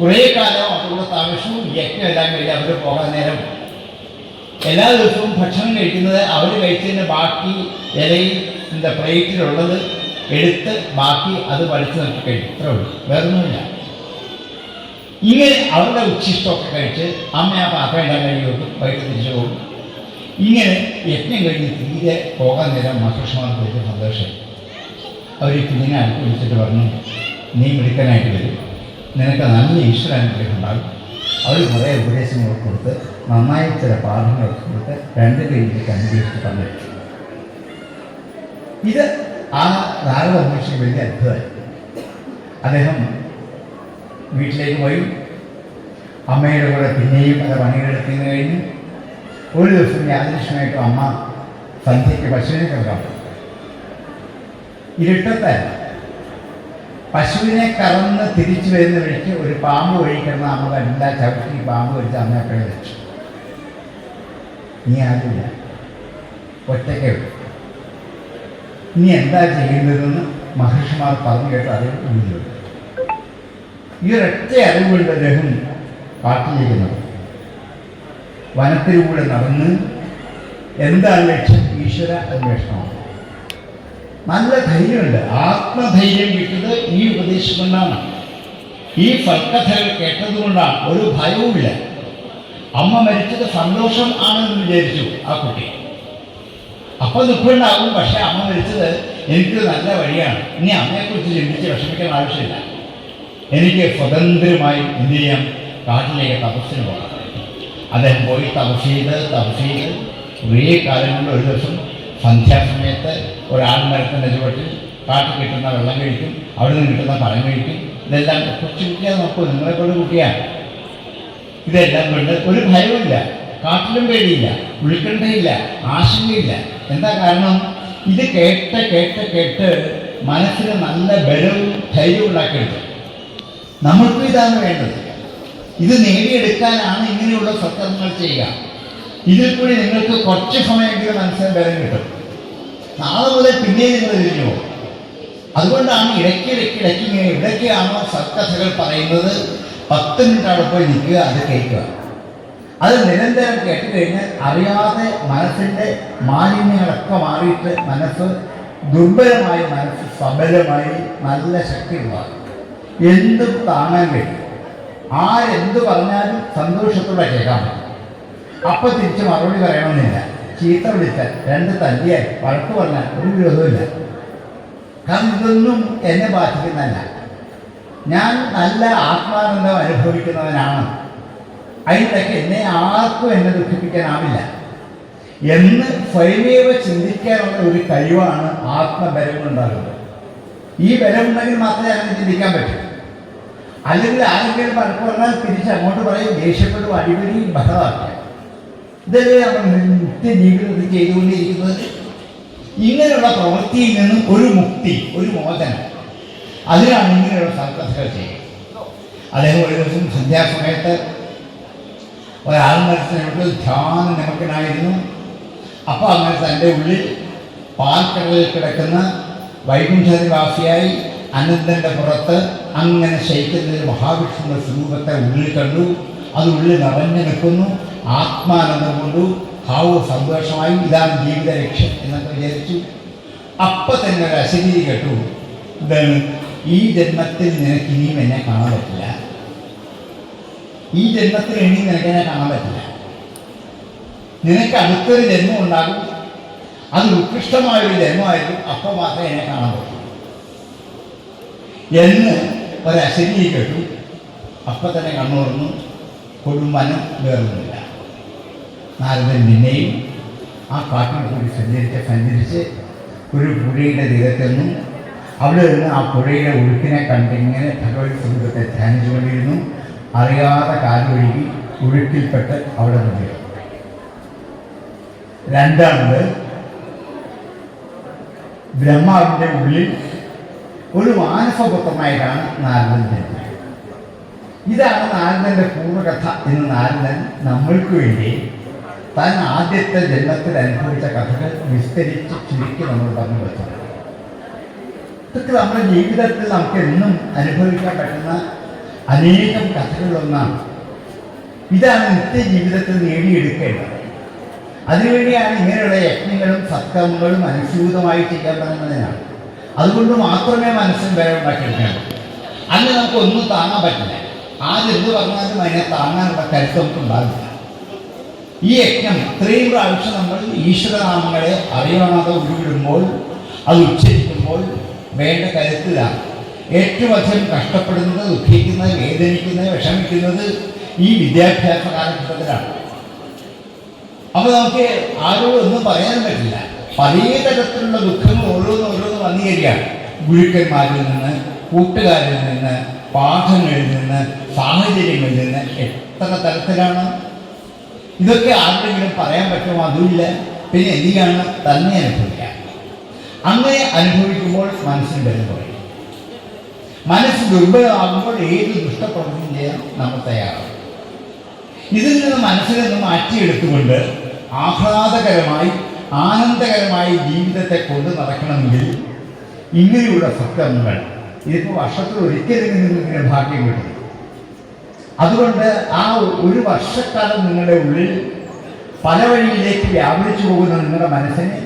A: കുറേ കാലം അവരുടെ താമസവും യജ്ഞം എല്ലാം കഴിഞ്ഞ് അവർ പോകാൻ നേരം എല്ലാ ദിവസവും ഭക്ഷണം കഴിക്കുന്നത് അവർ കഴിച്ചതിന് ബാക്കി ഇലയിൽ എന്താ പ്ലേറ്റിലുള്ളത് എടുത്ത് ബാക്കി അത് വലിച്ചു നിർത്തി കഴിക്കും. ഇത്രേ ഉള്ളൂ. വേറൊന്നുമില്ല. ഇങ്ങനെ അവരുടെ ഉച്ഛിഷ്ടമൊക്കെ കഴിച്ച് അമ്മ ആ പാത്രം ഇടാൻ വെക്കും വൈകിട്ട് തിരിച്ചു പോകും. ഇങ്ങനെ യജ്ഞം കഴിഞ്ഞ് തീരെ പോകാൻ നേരം മഹർഷിമാർക്ക് വലിയ സന്തോഷം അവർ കുഞ്ഞിനെ അനുഭവിച്ചിട്ട് പറഞ്ഞു നീ മിടുക്കനായിട്ട് വരും. നിനക്ക് നല്ല ഈശ്വരാനുഗ്രഹം ഉണ്ടാകും. അവർ കുറേ ഉപദേശങ്ങൾ കൊടുത്ത് നന്നായി ചില പാഠങ്ങൾ കൊടുത്ത് രണ്ട് പേരിൽ അന്വേഷിച്ച് തന്നു ഇത് ആ നാരദ മഹർഷി വലിയ അത്ഭുതമായി അദ്ദേഹം വീട്ടിലേക്ക് പോയി. അമ്മയുടെ കൂടെ പിന്നെയും പല പണികളെടുത്തിന് കഴിഞ്ഞു ഒരു ദിവസം യാദൃശ്യമായിട്ടും അമ്മ സന്ധ്യയ്ക്ക് പശുവിനെ കിടക്കാം ഇരുട്ടത്തായിരുന്നു. പശുവിനെ കറന്ന് തിരിച്ചു വരുന്ന വഴിക്ക് ഒരു പാമ്പ് വഴി കിടന്ന അമ്മ കണ്ടില്ല ചവിട്ടി പാമ്പ് വലിച്ച അമ്മ എപ്പോഴും വെച്ചു. നീ ആരുമില്ല. ഒറ്റയ്ക്ക് നീ എന്താ ചെയ്യുന്നതെന്ന് മഹർഷിമാർ പറഞ്ഞു കേട്ട അറിവ് ഇല്ല ഈ ഒരൊറ്റ അറിവുകൊണ്ട് അദ്ദേഹം കാട്ടിലേക്ക് നടന്നു വനത്തിലൂടെ നടന്ന് എന്താണ് ലക്ഷ്യം? ഈശ്വര അന്വേഷണമാണ്. നല്ല ധൈര്യമുണ്ട്. ആത്മധൈര്യം കിട്ടിയത് ഈ ഉപദേശം കൊണ്ടാണ്. ഈ ഫൽക്കഥകൾ കേട്ടതുകൊണ്ടാണ് ഒരു ഭയവുമില്ല. അമ്മ മരിച്ചത് സന്തോഷം ആണെന്ന് വിചാരിച്ചു ആ കുട്ടി. അപ്പൊ ദുഃഖമുണ്ടാകും. പക്ഷെ അമ്മ മരിച്ചത് എനിക്ക് നല്ല വഴിയാണ്. ഇനി അമ്മയെക്കുറിച്ച് ചിന്തിച്ച് വിഷമിക്കേണ്ട ആവശ്യമില്ല. എനിക്ക് സ്വതന്ത്രമായി എന്ത് ചെയ്യാം? കാട്ടിലേക്ക് തപസ്സിന് പോകാം അദ്ദേഹം പോയി തപസ് ചെയ്ത് തപസ് ചെയ്ത് കുറേ കാലം കൊണ്ട് ഒരു ദിവസം സന്ധ്യാസമയത്ത് ഒരാൾ മരത്തിന്റെ ചുവട്ടിൽ കാട്ടിൽ കിട്ടുന്ന വെള്ളം കഴിക്കും അവിടെ നിന്ന് കിട്ടുന്ന പഴം കഴിക്കും. ഇതെല്ലാം കൊച്ചു കുട്ടിയാ നോക്കൂ നിങ്ങളെ കൊണ്ട് കുട്ടിയാണ് ഇതെല്ലാം കൊണ്ട് ഒരു ഭയവുമില്ല. കാട്ടിലും പേടിയില്ല ഉൾക്കണ്ടയില്ല ആശങ്കയില്ല. എന്താ കാരണം? ഇത് കേട്ട് കേട്ട് കേട്ട് മനസ്സിന് നല്ല ബലവും ധൈര്യവും ഉണ്ടാക്കിയെടുത്തു. നമ്മൾക്കും ഇതാണ് വേണ്ടത്. ഇത് നേടിയെടുക്കാനാണ് ഇങ്ങനെയുള്ള സത്കർമ്മങ്ങൾ ചെയ്യുക. ഇതിൽ കൂടി നിങ്ങൾക്ക് കുറച്ച് സമയമെങ്കിലും മനസ്സിന് ബലം കിട്ടും. നാളെ മുതൽ പിന്നെയും നിങ്ങൾ തിരിഞ്ഞു അതുകൊണ്ടാണ് ഇടയ്ക്ക് ഇടയ്ക്ക് ഇടയ്ക്ക് ഇങ്ങനെ ഇടയ്ക്കാണോ സത്കഥകൾ പറയുന്നത് പത്ത് മിനിറ്റ് അവിടെ പോയി നിൽക്കുക അത് കേൾക്കുക. അത് നിരന്തരം കേട്ട് കഴിഞ്ഞാൽ അറിയാതെ മനസ്സിന്റെ മാലിന്യങ്ങളൊക്കെ മാറിയിട്ട് മനസ്സ് ദുർബലമായി മനസ്സ് സബലമായി നല്ല ശക്തിയുള്ളതാണ് എന്തും താങ്ങാൻ കഴിയും. ആരെന്ത് പറഞ്ഞാലും സന്തോഷത്തോടെ കേൾക്കാൻ പറ്റും. അപ്പം തിരിച്ച് മറുപടി പറയണമെന്നില്ല. ചീത്ത വിളിച്ചാൽ രണ്ട് തല്ലിയായി വഴക്ക് പറഞ്ഞാൽ ഒരു വിരോധമില്ല കാരണം ഇതൊന്നും എന്നെ ബാധിക്കുന്നതല്ല. ഞാൻ നല്ല ആത്മാനന്ദം അനുഭവിക്കുന്നവനാണ്. അതിനിടയ്ക്ക് എന്നെ ആർക്കും എന്നെ ദുഃഖിപ്പിക്കാനാവില്ല. എന്ന് സ്വയമേവ ചിന്തിക്കാനുള്ള ഒരു കഴിവാണ് ആത്മബലം കൊണ്ടാകുന്നത് ഈ ബലമുണ്ടെങ്കിൽ മാത്രമേ അങ്ങനെ ചിന്തിക്കാൻ പറ്റൂ. അല്ലെങ്കിൽ ആരെങ്കിലും വഴക്ക് പറഞ്ഞാൽ തിരിച്ച് അങ്ങോട്ട് പറയും ദേഷ്യപ്പെട്ടു അടിപിടി ബഹളമാക്കുക ഇതല്ലേ നമ്മൾ നിത്യ ജീവിതത്തിൽ ചെയ്തുകൊണ്ടിരിക്കുന്നത്? ഇങ്ങനെയുള്ള പ്രവൃത്തിയിൽ നിന്നും ഒരു മുക്തി ഒരു മോചനം. അതിനാണ് ഇങ്ങനെയുള്ള സർക്കസുകൾ ചെയ്യുന്നത്. അദ്ദേഹം ഒരു ദിവസം സന്ധ്യാസമയത്ത് ഒരാൾമരത്തിനോട് ധ്യാന നിമക്കനായിരുന്നു അപ്പോൾ അങ്ങനെ തന്റെ ഉള്ളിൽ പാർക്കടലിൽ കിടക്കുന്ന വൈകുണ്ഠനിവാസിയായി അനന്തന്റെ പുറത്ത് അങ്ങനെ ശയിക്കുന്ന ഒരു മഹാവിഷ്ണുവിന്റെ സ്വരൂപത്തെ ഉള്ളിൽ കണ്ടു. അത് ഉള്ളിൽ നിറഞ്ഞു നിൽക്കുന്നു. ആത്മാനന്ദം കൊണ്ടു ഹാവു സന്തോഷമായി ഇതാണ് ജീവിത ലക്ഷ്യം എന്നൊക്കെ വിചാരിച്ചു. അപ്പൊ തന്നെ ഒരു അശരീരി കേട്ടു. എന്താണ്? ഈ ജന്മത്തിൽ നിനക്ക് ഇനിയും എന്നെ കാണാൻ പറ്റില്ല. ഈ ജന്മത്തിൽ ഇനിയും നിനക്ക് എന്നെ കാണാൻ പറ്റില്ല. നിനക്ക് അടുത്തൊരു ജന്മം ഉണ്ടാകും. അത് ഉത്കൃഷ്ടമായൊരു ജന്മമായിരിക്കും. അപ്പം മാത്രമേ എന്നെ കാണാൻ പറ്റൂ. എന്ന് ഒരു അശരീരി കേട്ടു. അപ്പം തന്നെ കണ്ണുറന്നു. കൊടുമനം വേറൊന്നുമില്ല. നാരദൻ പിന്നെയും ആ കാട്ടിൽ കൂടി സഞ്ചരിച്ച് സഞ്ചരിച്ച് ഒരു പുഴയുടെ തീരത്തെന്നും. അവിടെ നിന്ന് ആ പുഴയുടെ ഒഴുക്കിനെ കണ്ടിങ്ങനെ ഭഗവത് സ്വരൂപത്തെ ധ്യാനിച്ചുകൊണ്ടിരുന്നു. അറിയാതെ കാലൊഴുകി ഒഴുക്കിൽപ്പെട്ട് അവിടെ നിന്ന്. രണ്ടാമത് ബ്രഹ്മാവിന്റെ ഉള്ളിൽ ഒരു മാനസപുത്രമായിട്ടാണ് നാരദൻ ജനിച്ചത്. ഇതാണ് നാരദന്റെ പൂർവകഥ എന്ന് നാരദൻ നമ്മൾക്ക് വേണ്ടി താൻ ആദ്യത്തെ ജന്മത്തിൽ അനുഭവിച്ച കഥകൾ വിസ്തരിച്ച് ചുരുക്കി നമ്മൾ പറഞ്ഞു വെച്ചത്. ഇതൊക്കെ നമ്മുടെ ജീവിതത്തിൽ നമുക്ക് എന്നും അനുഭവിക്കാൻ പറ്റുന്ന അനേകം കഥകളിലൊന്നാണ്. ഇതാണ് നിത്യജീവിതത്തിൽ നേടിയെടുക്കേണ്ടത്. അതിനുവേണ്ടിയാണ് ഇങ്ങനെയുള്ള യജ്ഞങ്ങളും സത്കർമ്മങ്ങളും അനുസ്യൂതമായി ചെയ്യാൻ പറയുന്നതിനാണ് അതുകൊണ്ട് മാത്രമേ മനസ്സിൽ വേറെ ഉണ്ടാക്കിയെടുക്കാൻ നമുക്ക് ഒന്നും താങ്ങാൻ പറ്റില്ല. ആദ്യം എന്ത് പറഞ്ഞാലും അതിനെ താങ്ങാനുള്ള കരുത്ത് നമുക്ക് ഉണ്ടാകില്ല ഈ യജ്ഞം ഇത്രയും പ്രാവശ്യം നമ്മൾ ഈശ്വരനാമങ്ങളെ അറിയണാതെ ഉരുവിടുമ്പോൾ അത് ഉച്ചരിക്കുമ്പോൾ വേണ്ട കരുത്തിലാണ് ഏറ്റവും അധികം കഷ്ടപ്പെടുന്നത് ദുഃഖിക്കുന്നത് വേദനിക്കുന്നത് വിഷമിക്കുന്നത് ഈ വിദ്യാഭ്യാസ കാലഘട്ടത്തിലാണ്. അപ്പൊ നമുക്ക് ആരോ ഒന്നും പറയാൻ പറ്റില്ല. പല തരത്തിലുള്ള ദുഃഖങ്ങൾ ഓരോന്ന് ഓരോന്ന് വന്നു കഴിയാണ് ഗുരുക്കന്മാരിൽ നിന്ന് കൂട്ടുകാരിൽ നിന്ന് പാഠങ്ങളിൽ നിന്ന് സാഹചര്യങ്ങളിൽ നിന്ന് എത്ര തരത്തിലാണ്? ഇതൊക്കെ ആർക്കെങ്കിലും പറയാൻ പറ്റുമോ? അതുമില്ല. പിന്നെ എന്തിനാണ്? തന്നെ അനുഭവിക്കാൻ. അങ്ങനെ അനുഭവിക്കുമ്പോൾ മനസ്സിന് ബലം കുറയും. മനസ്സ് ദുർബലമാകുമ്പോൾ ഏത് ദുഷ്ടപ്രവൃത്തിയും ചെയ്യാൻ നമ്മൾ തയ്യാറാവും ഇതിൽ നിന്ന് മനസ്സിൽ നിന്ന് മാറ്റിയെടുത്തുകൊണ്ട് ആഹ്ലാദകരമായി ആനന്ദകരമായി ജീവിതത്തെ കൊണ്ടു നടക്കണമെങ്കിൽ ഇങ്ങനെയുള്ള സത്കർമ്മങ്ങൾ ഇതിപ്പോൾ വർഷത്തിൽ ഒരിക്കലെങ്കിലും നിങ്ങൾക്ക് ഭാഗ്യം കിട്ടും. അതുകൊണ്ട് ആ ഒരു വർഷക്കാലം നിങ്ങളുടെ ഉള്ളിൽ പല വഴിയിലേക്ക് വ്യാപരിച്ചു പോകുന്ന നിങ്ങളുടെ മനസ്സിനെ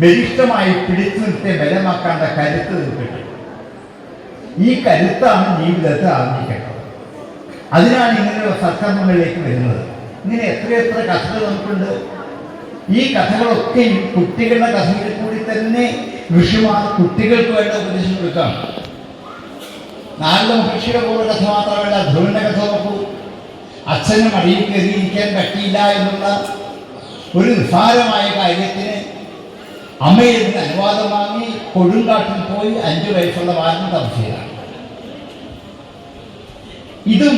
A: ബലിഷ്ടമായി പിടിച്ചു നിർത്തി ബലമാക്കാണ്ട കരുത്ത് നിൽക്കട്ടെ ഈ കരുത്താണ് ജീവിതത്തിൽ ആർജിക്കേണ്ടത്. അതിനാണ് ഇങ്ങനെയുള്ള സത്കർമ്മങ്ങളിലേക്ക് വരുന്നത്. ഇങ്ങനെ എത്രയെത്ര കഥകൾ നമുക്കുണ്ട്. ഈ കഥകളൊക്കെയും കുട്ടികളുടെ കഥകളിൽ കൂടി തന്നെ ഋഷിമാർ കുട്ടികൾക്ക് വേണ്ട ഉപദേശം കൊടുക്കാം നാരദ മഹർഷിയുടെ പോലെ കഥ മാത്രമല്ല ധ്രുവന്റെ കഥ നോക്കൂ. അച്ഛന് മടിയിൽ കയറിയിരിക്കാൻ പറ്റിയില്ല എന്നുള്ള ഒരു നിസ്സാരമായ കാര്യത്തിന് അമ്മയിൽ നിന്ന് അനുവാദം വാങ്ങി കൊടുങ്കാട്ടിൽ പോയി അഞ്ചു വയസ്സുള്ള ബാലൻ തപസ്യാണ് ഇതും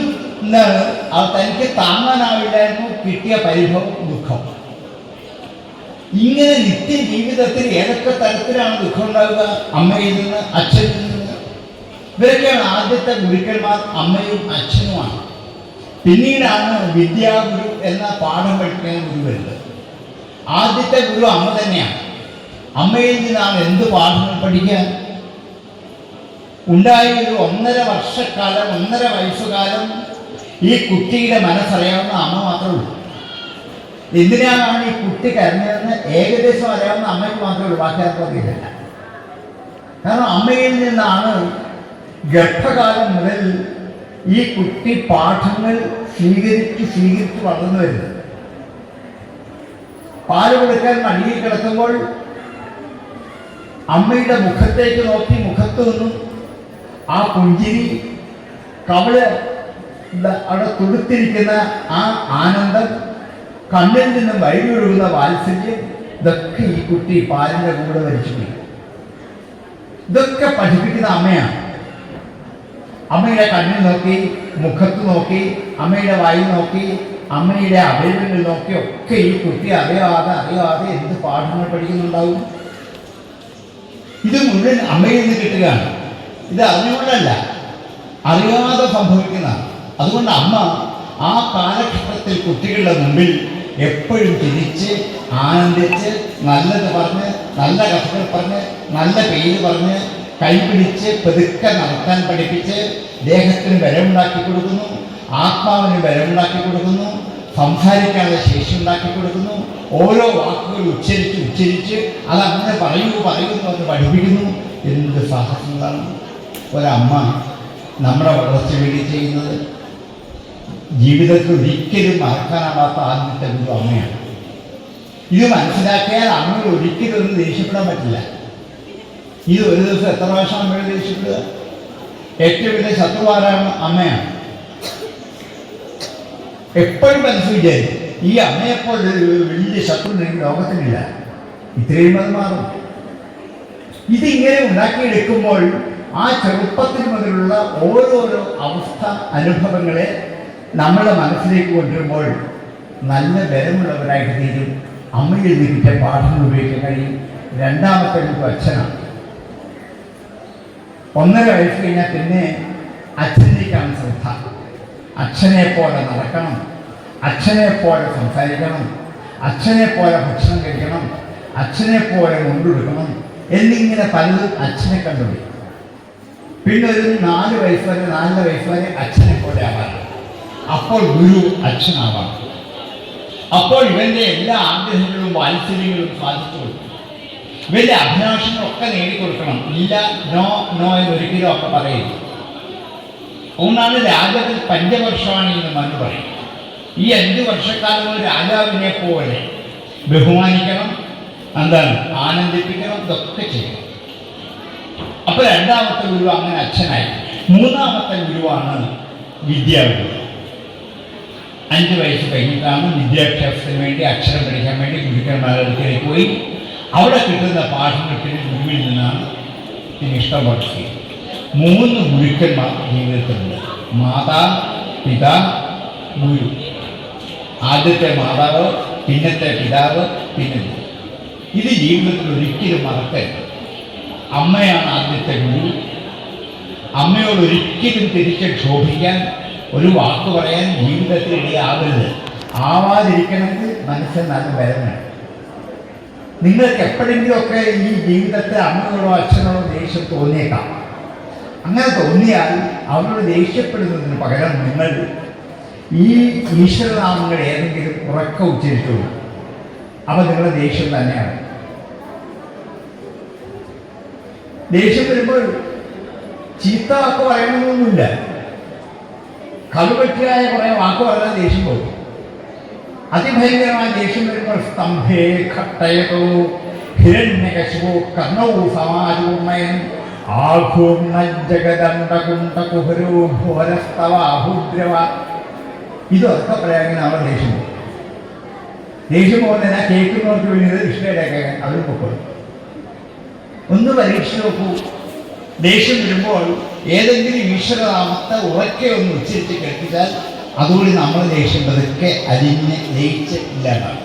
A: ആ തനിക്ക് താങ്ങാനാവില്ലായിരുന്നു കിട്ടിയ പരിഭവം ദുഃഖം. ഇങ്ങനെ നിത്യ ജീവിതത്തിൽ ഏതൊക്കെ തരത്തിലാണ് ദുഃഖം ഉണ്ടാവുക? അമ്മയിൽ നിന്ന് അച്ഛനിൽ ഇവരൊക്കെയാണ് ആദ്യത്തെ ഗുരുക്കന്മാർ അമ്മയും അച്ഛനുമാണ്. പിന്നീടാണ് വിദ്യാഗുരു എന്ന പാഠം പഠിക്കുന്ന ഗുരു വരുന്നത്. ആദ്യത്തെ ഗുരു അമ്മ തന്നെയാണ്. അമ്മയിൽ നിന്നാണ് എന്ത് പാഠങ്ങൾ പഠിക്കാൻ? ഉണ്ടായ ഒരു ഒന്നര വർഷക്കാലം ഒന്നര വയസ്സുകാലം ഈ കുട്ടിയുടെ മനസ്സറിയാവുന്ന അമ്മ മാത്രമേ ഉള്ളൂ. എന്തിനാണ് ഈ കുട്ടി കരഞ്ഞതെന്ന് ഏകദേശം അറിയാവുന്ന അമ്മയ്ക്ക് മാത്രമേ ഉള്ളൂ. ബാക്കി ആർക്കും അറിയില്ല. കാരണം അമ്മയിൽ നിന്നാണ് ഗർഭകാലം മുതൽ ഈ കുട്ടി പാഠങ്ങൾ സ്വീകരിച്ച് സ്വീകരിച്ച് വളർന്നു വരുന്നത് പാൽ കൊടുക്കാൻ മടിയിൽ കിടക്കുമ്പോൾ അമ്മയുടെ മുഖത്തേക്ക് നോക്കി മുഖത്ത് നിന്നും ആ പുഞ്ചിരി കവൾ അവിടെ കൊടുത്തിരിക്കുന്ന ആ ആനന്ദം കണ്ണിൽ നിന്നും വഴിയൊഴുകുന്ന വാത്സല്യം ഇതൊക്കെ ഈ കുട്ടി പാലിന്റെ കൂടെ പോയി. ഇതൊക്കെ പഠിപ്പിക്കുന്ന അമ്മയാണ്. അമ്മയുടെ കണ്ണിൽ നോക്കി മുഖത്ത് നോക്കി അമ്മയുടെ വായി നോക്കി അമ്മയുടെ അവയവങ്ങൾ നോക്കി ഒക്കെ ഈ കുട്ടി അറിയാതെ അറിയാതെ എന്ത് പാഠങ്ങൾ പഠിക്കുന്നുണ്ടാവും? ഇത് മുഴുവൻ അമ്മയിൽ നിന്ന് കിട്ടുകയാണ്. ഇത് അറിഞ്ഞുകൊണ്ടല്ല അറിയാതെ സംഭവിക്കുന്നതാണ്. അതുകൊണ്ട് അമ്മ ആ കാലഘട്ടത്തിൽ കുട്ടികളുടെ മുമ്പിൽ എപ്പോഴും തിരിച്ച് ആനന്ദിച്ച് നല്ലത് പറഞ്ഞ് നല്ല കഥകൾ പറഞ്ഞ് നല്ല പേര് പറഞ്ഞ് കൈപിടിച്ച് പെതുക്കെ നടത്താൻ പഠിപ്പിച്ച് ദേഹത്തിന് ബലമുണ്ടാക്കി കൊടുക്കുന്നു ആത്മാവിന് ബലമുണ്ടാക്കി കൊടുക്കുന്നു സംസാരിക്കാനുള്ള ശേഷി ഉണ്ടാക്കി കൊടുക്കുന്നു ഓരോ വാക്കുകൾ ഉച്ചരിച്ച് ഉച്ചരിച്ച് അത് അങ്ങനെ പറയൂ പറയുന്നു അത് പഠിപ്പിക്കുന്നു. എന്ത് സാഹസങ്ങളാണ് ഒരമ്മ നമ്മുടെ വളർച്ച വേണ്ടി ചെയ്യുന്നത്. ജീവിതത്തിൽ ഒരിക്കലും മറക്കാനാവാത്ത ആദ്യത്തെ ഗുരു അമ്മയാണ്. ഇത് മനസ്സിലാക്കിയാൽ അമ്മയോട് ഒരിക്കലും ഒന്നും ദേഷ്യപ്പെടാൻ പറ്റില്ല. ഇത് ഒരു ദിവസം എത്ര പ്രാവശ്യം അമ്മയുടെ ദേഷ്യപ്പെടുക ഏറ്റവും വലിയ ശത്രു ആരാണ്? അമ്മയാണ്. എപ്പോഴും മനസ്സ് വിചാരിക്കും ഈ അമ്മയെപ്പോഴും ഒരു വലിയ ശത്രു ലോകത്തിനില്ല. ഇത്രയും അത് മാറും. ഇതിങ്ങനെ ഉണ്ടാക്കിയെടുക്കുമ്പോൾ ആ ചെറുപ്പത്തിൽ മുതലുള്ള ഓരോരോ അവസ്ഥ അനുഭവങ്ങളെ നമ്മുടെ മനസ്സിലേക്ക് കൊണ്ടുവരുമ്പോൾ നല്ല ബലമുള്ളവരായിട്ട് തീരും. അമ്മയിൽ നിന്ന് കിട്ടിയ പാഠങ്ങൾ ഉപയോഗിക്കാൻ കഴിയും. രണ്ടാമത്തെ അച്ഛനാണ് ഒന്നര വയസ്സ് കഴിഞ്ഞാൽ പിന്നെ അച്ഛനിലേക്കാണ് ശ്രദ്ധ. അച്ഛനെ പോലെ നടക്കണം. അച്ഛനെ പോലെ സംസാരിക്കണം. അച്ഛനെ പോലെ ഭക്ഷണം കഴിക്കണം. അച്ഛനെ പോലെ മുണ്ടെടുക്കണം. എന്നിങ്ങനെ പലതും അച്ഛനെ കണ്ടുപോയി പിന്നെ ഒരു നാല് വയസ്സ് വരെ നാലര വയസ്സ് വരെ അച്ഛനെ പോലെ ആവാം അപ്പോൾ ഗുരു അച്ഛനാവാം അപ്പോൾ ഇവന്റെ എല്ലാ ആഗ്രഹങ്ങളും വാത്സല്യങ്ങളും സാധിച്ചു കൊടുക്കും ഇവന്റെ അഭിലാഷങ്ങളൊക്കെ നേടിക്കൊടുക്കണം. ഇല്ല നോ നോ എന്ന് ഒരിക്കലും ഒക്കെ പറയുന്നു ഒന്നാണ് രാജത്തിൽ പഞ്ചവർഷമാണ് ഇന്ന് മനു പറയും. ഈ അഞ്ച് വർഷക്കാലം രാജാവിനെ പോലെ ബഹുമാനിക്കണം എന്താണ് ആനന്ദിപ്പിക്കണം ഇതൊക്കെ ചെയ്യണം. അപ്പൊ രണ്ടാമത്തെ ഗുരു അങ്ങനെ അച്ഛനായി. മൂന്നാമത്തെ ഗുരുവാണ് വിദ്യാഗുരു അഞ്ച് വയസ്സ് കഴിഞ്ഞിട്ടാണ് വിദ്യാഭ്യാസത്തിന് വേണ്ടി അക്ഷരം പഠിക്കാൻ വേണ്ടി ഗുരുക്കന്മാരുടെ അടുത്തേക്ക് പോയി. അവിടെ കിട്ടുന്ന പാഠങ്ങൾക്ക് മുമ്പിൽ നിന്നാണ് ഇഷ്ടം പഠിച്ചത് മൂന്ന് ഗുരുക്കന്മാർ ജീവിതത്തിലുണ്ട്. മാതാ പിതാ ഗുരു. ആദ്യത്തെ മാതാവ് പിന്നത്തെ പിതാവ് പിന്നെ ഇത് ജീവിതത്തിൽ ഒരിക്കലും മറക്കരുത്. അമ്മയാണ് ആദ്യത്തെ ഗുരു. അമ്മയോട് ഒരിക്കലും തിരിച്ച് ക്ഷോഭിക്കാൻ ഒരു വാക്ക് പറയാൻ ജീവിതത്തിൽ ഇടയാകരുത്. ആവാതിരിക്കണമെങ്കിൽ മനസ്സിൽ നല്ല ബലമാണ് നിങ്ങൾക്ക് എപ്പോഴെങ്കിലുമൊക്കെ ഈ ജീവിതത്തെ അമ്മയോടോ അച്ഛനോടോ ദേഷ്യം തോന്നിയേക്കാം. അങ്ങനെ തോന്നിയാൽ അവരോട് ദേഷ്യപ്പെടുന്നതിന് പകരം നിങ്ങൾ ഈ ഈശ്വരനാമങ്ങൾ ഏതെങ്കിലും ഉറക്ക ഉച്ചരിച്ചുള്ളൂ അവ നിങ്ങളുടെ ദേഷ്യം തന്നെയാണ്. ദേഷ്യം വരുമ്പോൾ ചീത്ത വാക്ക് പറയണമെന്നൊന്നുമില്ല. കടുപറ്റിയായ കുറേ വാക്ക് ദേഷ്യം പോകും. അതിഭയങ്കരമായ ദേഷ്യം വരുമ്പോൾ സ്തംഭേ ഘട്ടയതോ ഹിരണ്യകശിപോ കർണൗ സമാരൂമയൻ ആഘൂർണ ജഗദണ്ഡകുണ്ട കുഹരോ ഘോരസ്തവാഹുദ്രവ ഇതൊക്കെ പറയാമെങ്കിൽ അവർ ദേഷ്യം പോകും ദേഷ്യം പോകുന്നതിനാ കേൾക്കുന്നവർക്ക് വേണ്ടി ഇഷ്ടമായിട്ടൊക്കെ അവർ പൊക്കോളും. ഒന്ന് പരീക്ഷിച്ച് നോക്കൂ. ദേഷ്യം വരുമ്പോൾ ഏതെങ്കിലും ഈശ്വരനാമത്തെ ഉറക്കെ ഒന്ന് ഉച്ചരിച്ച് കേൾപ്പിച്ചാൽ അതുകൂടി നമ്മൾ ദേഷ്യം പതുക്കെ അരിഞ്ഞ് ലയിച്ച് ഇല്ലാണ്ടാവും.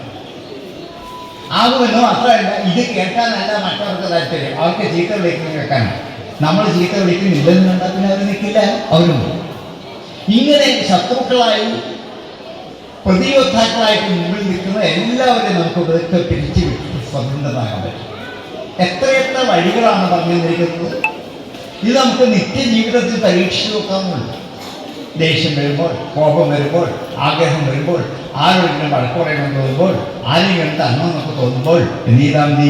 A: ആകുമെന്നോ അത്രയല്ല. ഇത് കേൾക്കാനല്ല മറ്റവർക്ക് താല്പര്യം. അവർക്ക് ചീത്ത വിളിക്കുന്നത് കേൾക്കാനാണ് നമ്മൾ ചീത്ത വിളിക്കുന്നില്ലെന്ന് കണ്ടാൽ പിന്നെ അവർ നിൽക്കില്ല അവരും ഇങ്ങനെ ശത്രുക്കളായി പ്രതിയോദ്ധാക്കളായിട്ട് മുമ്പിൽ നിൽക്കുന്ന എല്ലാവരെയും നമുക്ക് വെറുതെ പിരിച്ചു സ്വതന്ത്രമാകാൻ പറ്റും. എത്രയെത്ര വഴികളാണ് പറഞ്ഞു തന്നിരിക്കുന്നത് ഇത് നമുക്ക് നിത്യജീവിതത്തിൽ പരീക്ഷിച്ചു നോക്കാവുന്നുണ്ട് ദേഷ്യം വരുമ്പോൾ കോപം വരുമ്പോൾ ആഗ്രഹം വരുമ്പോൾ ആരോടെങ്കിലും വഴക്കുറയണം തോന്നുമ്പോൾ ആരെങ്കിലും തന്നോന്നൊക്കെ തോന്നുമ്പോൾ നീതാം നീ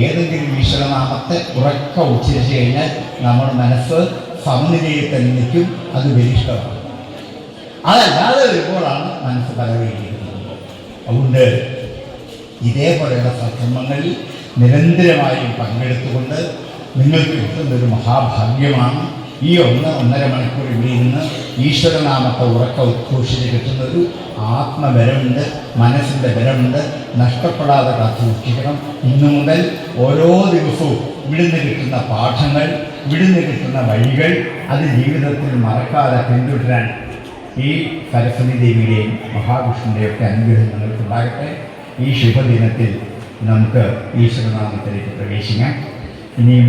A: ഏതെങ്കിലും ഈശ്വരനാമത്തെ ഉറക്ക ഉച്ചരിച്ചു കഴിഞ്ഞാൽ നമ്മുടെ മനസ്സ് സമനിലയിൽ തന്നെ നിൽക്കും. അത് ബലിഷ്ടമാണ് അതല്ലാതെ വരുമ്പോഴാണ് മനസ്സ് പലവഴിക്കുന്നത് അതുകൊണ്ട് ഇതേപോലെയുള്ള സത്സംഗങ്ങളിൽ നിരന്തരമായും പങ്കെടുത്തുകൊണ്ട് നിങ്ങൾക്ക് കിട്ടുന്നൊരു മഹാഭാഗ്യമാണ് ഈ ഒന്ന് ഒന്നര മണിക്കൂർ ഇവിടെ ഇരുന്ന് ഈശ്വരനാമത്തെ ഉറക്ക ഉദ്ഘോഷിച്ച് കിട്ടുന്നൊരു ആത്മബലമുണ്ട് മനസ്സിന്റെ ബലമുണ്ട് നഷ്ടപ്പെടാതെ കാത്തു സൂക്ഷിക്കണം. ഇന്നു മുതൽ ഓരോ ദിവസവും ഇവിടുന്ന് കിട്ടുന്ന പാഠങ്ങൾ ഇവിടുന്ന് കിട്ടുന്ന വഴികൾ അത് ജീവിതത്തിൽ മറക്കാതെ പിന്തുടരാൻ ഈ സരസ്വതി ദേവിയുടെയും മഹാവിഷ്ണുവിന്റെയും ഒക്കെ അനുഗ്രഹം നിങ്ങൾക്കുണ്ടാകട്ടെ. ഈ ശുഭദിനത്തിൽ നമുക്ക് ഈശ്വരനാമത്തിലേക്ക് പ്രവേശിക്കാം. ഇനിയും